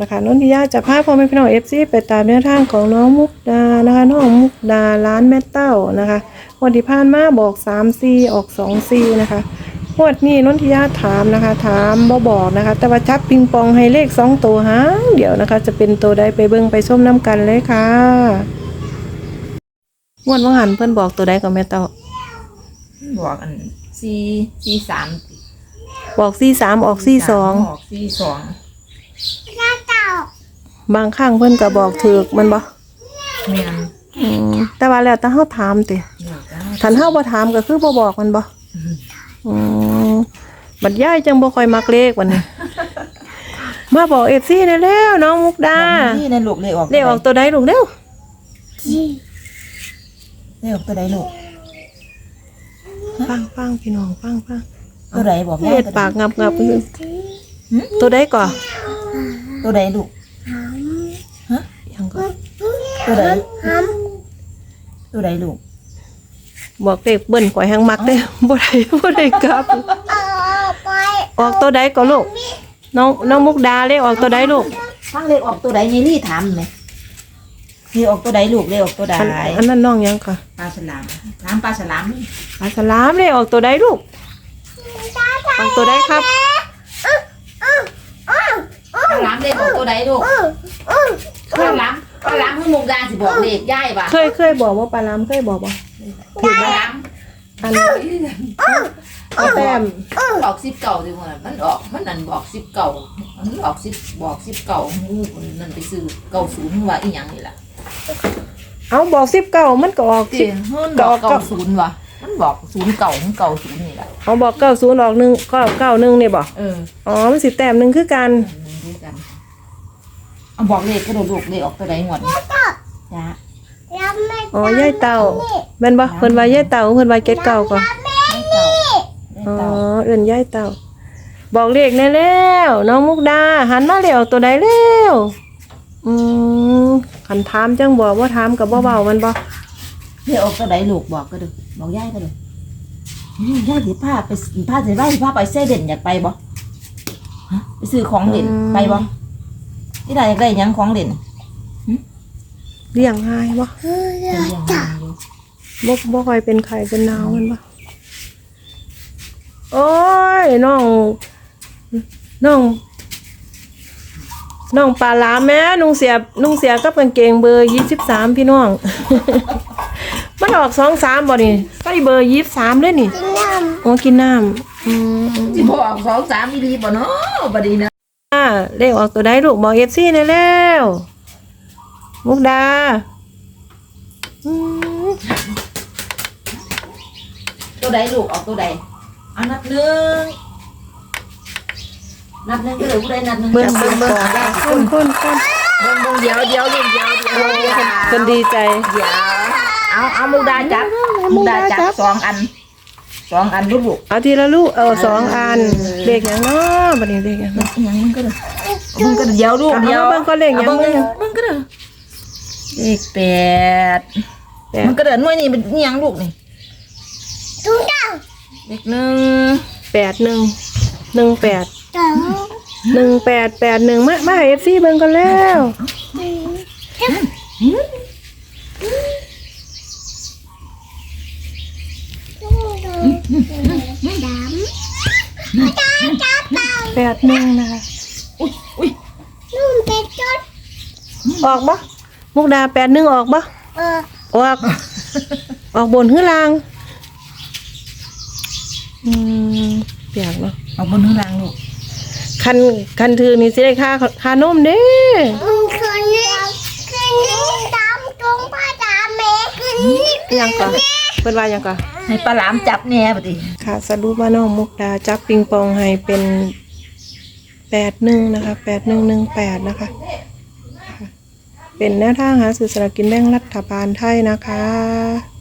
นะคะนนทิยาจะพาพ่อแม่พี่น้องเอฟซีไปตามแนวทางของน้องมุกดานะคะน้องมุกดาร้านแม่เต้านะคะวันที่ผ่านมาบอกสามซีออกสองซีนะคะงวดนี้นนทิยาถามนะคะ ถามบ่บอกนะคะ แต่ว่าจับปิงปองให้เลขสองตัวหางเดี๋ยวนะคะ จะเป็นตัวใดไปเบิ่งไปชมน้ำกันเลยค่ะงวดว่าหันเพิ่นบอกตัวใดกับแม่เต้าบอกอันสี่สี่สามบอกซีสามออกซีสองออกสี่สอง บางครั้งเพิ่นก็บอกถูกมันบ่แม่นอืมแต่ว่าแล้วแต่เฮาถามติเดี๋ยวจะคันเฮาบ่ถามก็คือบ่บอกมันบ่อืมบัดยายจังบ่ค่อยมักเลขวันนี้ มาบอก FC ได้แล้วน้องมุกดานี่ในลูกเลขออกเลขออกตัวใดลูกเร็วเลขออกตัวใดลูกฟังฟังพี่น้องฟังฟังตัวใดบอกเฮ็ดปากงับงับอยู่ตัวใดก่อตัวใดลูก ยังก่อตัวใดตัวใดลูกบอกเลขเบิ้นข่อยหังมักเด้บ่ได้บ่ได้กลับออกตัวใดก่อลูกน้องน้องมุกดาเลขออกตัวใดลูกฟังเลขออกตัวใดนี่รี่ถามไหมเลขออกตัวใดลูกเลขออกตัวใดอันอันนั้นน้องยังก่อปลาฉลามน้ำปลาฉลามนี่ปลาสลามเลขออกตัวใดลูกออกตัวใดครับ ปลาฉลามเลขออก ตัวใดลูกปลาฉลามปลาฉลามคือมุกดาสิบอกเลขย่ายป่ะเคยเคยบอกว่าปลาลามเคยบอกว่าปลาฉลามอันเอาแต้มออกสิบเก่าดีกว่ามันออกมันนั่นบอกสิบเก่ามันออกสิบบอกสิบเก่างูนั่นไปซื้อเก่าศูนย์ว่าอีหยังนี่แหละเอาบอกสิบเก้ามันก็ออกเจสินมันบอกเก่า ศูนย์ว่ะมันบอกศูนย์เก่าของเก่าศูนย์นี่แหละเอาบอกเก้าศูนย์ออกหนึ่งก็เก้าหนึ่งนี่บอกเอออ๋อมันสิแต้มหนึ่งคือกันมันด้วยกัน เอาบอกเลขก็โดดลูกเลขออกตัวใดหมดจ้าอ๋อยายเต่าแม่นบ่เพิ่นว่ายายเต่าเพิ่นว่าเจ็ดเก้าก่อนเลขเก่าเลขอ๋อเก่าเอื่นยายเต่า บอกเลขแน่แล้วน้องมุกดาหันมาเร็วตัวใดเร็วอืมคันถามจังบอกว่าถามกับบ่เบามันบ่เลขออกตัวใดลูกบอกก็ดูบอกย่ายก็ดูอืมย่ายสิพาไปพาสิไปพาไปเซเด่นอยากไปบ่ฮะไปซื้อของเด่นไปบ่ ที่ใดอยากได้หยังของเด่นเลี้ยงง่ายบ่เป็นยังไงอยู่บ่บ่ค่อยเป็นไข้เป็นหนาวมันบ่โอ้ยน้องน้องน้องปลาหลามแม่นุ่งเสียนุ่งเสียกับกางเกงเบอร์ยี่สิบสามพี่น้อง มันออกสองสามบ่นี่ใส่เบอร์ยี่สิบสามเลยนี่อ๋อกินน้ำอืมสิบอกสองสามมิลลิบ่เนาะบ่ดีนะอ่า เลขออกตัวได้ลูกบอกเอฟซีได้แล้วมุกดาอืมตัวใดลูกออกตัวใดเอานับหนึ่งนับหนึ่งก็เลยผู้ใดนับหนึ่งเบิ้งจัเบิ้งเบิ้เบิ้งงได้คนคนคนเบิ้งเบิ้งเดี๋ยวเดี๋ยวลูกเดี๋ยวเดี๋ยวเดี๋ยวคนดีใจเดี๋ยวเอาเอามุกดาจับมุกดาจับสองอัน สองอันลูกลูกเอาทีละลูกเอาสองอันเลขอย่างเนาะบัดนี้เลขอย่างเนาะอยังมึงก็เลยมึงก็เดี๋ยวลูกเอาเดี๋ยวเอาเบิ่งก่อนเลขหยังอาเบิ่งเบิ่งมึงก็เลยเลขแปดแปดมันก็เดินหน่วยนี่เป็นอิหยังลูกนี่เลขหนึ่งแปดหนึ่งหนึ่งแปดหนึ่งแปดแปดหนึ่งมามาเอฟซีเบิ้งกันแล้ว แปดหนึ่งนะคะอุ้ยอุ้ยออกบ่มุกดาแปดหนึ่งออกบ่ออก ออกบนหื้อลาง อืมเปียกเนาะเอาบนข้างล่างลูกคันคันถือนี่สิได้ค่าค่านมเด้คืนนี้คืนนี้ดำตรงพระดาแม่คืนนี้ยังก่อน เพิ่นว่ายังก่อนให้ปลาหลามจับแหน่ปฏิค่ะสรุปว่าน้องมุกดาจับปิงปองให้เป็นแปดหนึ่งนะคะแปดหนึ่งหนึ่งแปดนะคะค่ะเป็นแนวทางหาสื่อสลารกินแบ่งรัฐบาลไทยนะคะ